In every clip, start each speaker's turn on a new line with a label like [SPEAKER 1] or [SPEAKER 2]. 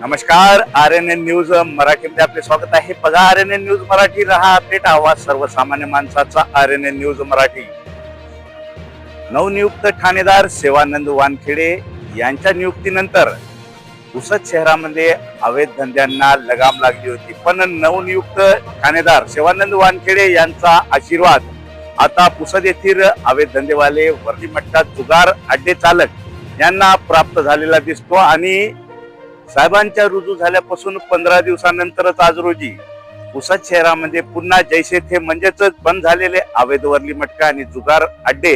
[SPEAKER 1] नमस्कार R N N news मराठीमध्ये आपले स्वागत आहे. बघा R N N news Marathi रहा अपडेट आवाज सर्वसामान्य माणसाचा R N N news Marathi. नवनियुक्त ठाणेदार सेवानंद वानखेडे यांच्या नियुक्तीनंतर पुसद शहरामध्ये अवैध धंद्यांना लगाम लागली होती. पण नवनियुक्त ठाणेदार सेवानंद वानखेडे यांचा आशीर्वाद आता पुसद येथील अवैध धंदेवाले वर्दीमट्टा जुगार अड्डे चालक यांना प्राप्त झालेला दिसतो आणि साहेबांच्या रुजू झाल्यापासून पंधरा दिवसानंतरच आज रोजी पुसद शहरामध्ये पुन्हा जैसे थे म्हणजेच बंद झालेले अवैध मटका आणि जुगार अड्डे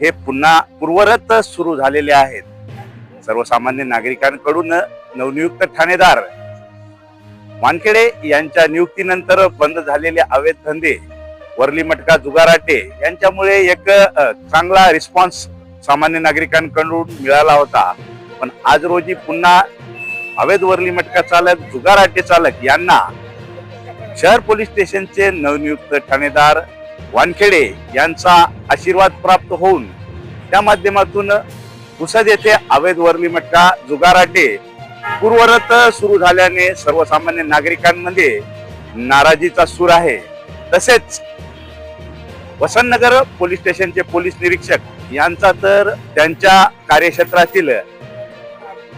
[SPEAKER 1] हे पुन्हा पूर्वरत सुरू झालेले आहेत. सर्वसामान्य नागरिकांकडून नवनियुक्त ठाणेदार वानखेडे यांच्या नियुक्तीनंतर बंद झालेले अवैध धंदे वरली मटका जुगार अड्डे यांच्यामुळे एक चांगला रिस्पॉन्स सामान्य नागरिकांकडून मिळाला होता. पण आज रोजी पुन्हा अवैध वरली मटका चालक जुगार अड्डे चालक यांना शहर पोलीस स्टेशनचे नवनियुक्त ठाणेदार वानखेडे यांचा आशीर्वाद प्राप्त होऊन त्या माध्यमातून पुसद येथे अवैध वरली मटका जुगार अड्डे पूर्वरत सुरू झाल्याने सर्वसामान्य नागरिकांमध्ये नाराजीचा सूर आहे. तसेच वसंतनगर पोलीस स्टेशनचे पोलीस निरीक्षक यांचा तर त्यांच्या कार्यक्षेत्रातील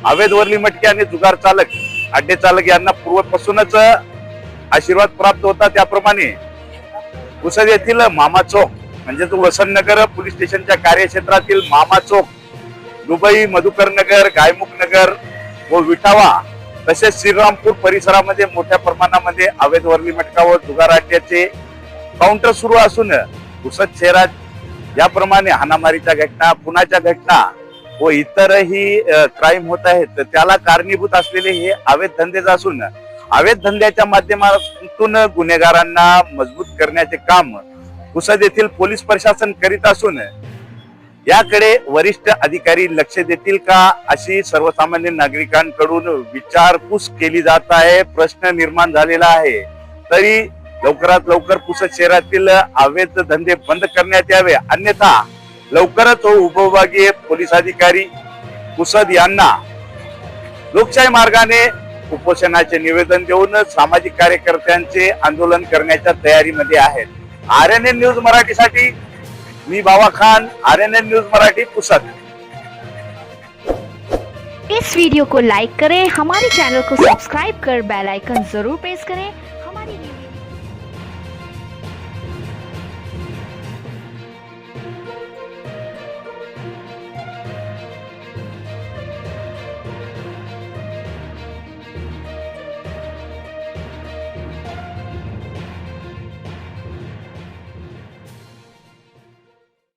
[SPEAKER 1] अवैधवरली मटके आणि जुगार चालक अड्डे चालक यांना पूर्वपासूनच आशीर्वाद प्राप्त होता. त्याप्रमाणे पुसद येथील मामा चौक म्हणजेच वसंतनगर पोलीस स्टेशनच्या कार्यक्षेत्रातील मामा चौक दुबई मधुकर नगर गायमुख नगर व विठावा तसेच श्रीरामपूर परिसरामध्ये मोठ्या प्रमाणामध्ये अवैध वरली मटका व जुगार अड्ड्याचे काउंटर सुरू असून पुसद शहरात याप्रमाणे हानामारीच्या घटना खुनाच्या घटना व इतरही क्राईम होत आहेत तर त्याला कारणीभूत असलेले हे अवैध धंदेच असून अवैध धंद्याच्या माध्यमातून गुन्हेगारांना मजबूत करण्याचे काम पुसद येथील पोलीस प्रशासन करीत असून याकडे वरिष्ठ अधिकारी लक्ष देतील का अशी सर्वसामान्य नागरिकांकडून विचारपूस केली जात आहे प्रश्न निर्माण झालेला आहे. तरी लवकरात लवकर पुसद शहरातील अवैध धंदे बंद करण्यात यावे अन्यथा लवकरच हो उपविभागीय पोलीस अधिकारी पुसद यांना लोकशाही मार्गाने उपोषणाचे निवेदन देऊन सामाजिक कार्यकर्त्यांचे आंदोलन करण्याच्या तयारीमध्ये आहेत. आर एन एन न्यूज मराठीसाठी मी Baba Khan R N N news Marathi Pusad
[SPEAKER 2] इस वीडियो को लाइक करें हमारे चैनल को सब्सक्राइब कर बेल आइकन जरूर प्रेस करें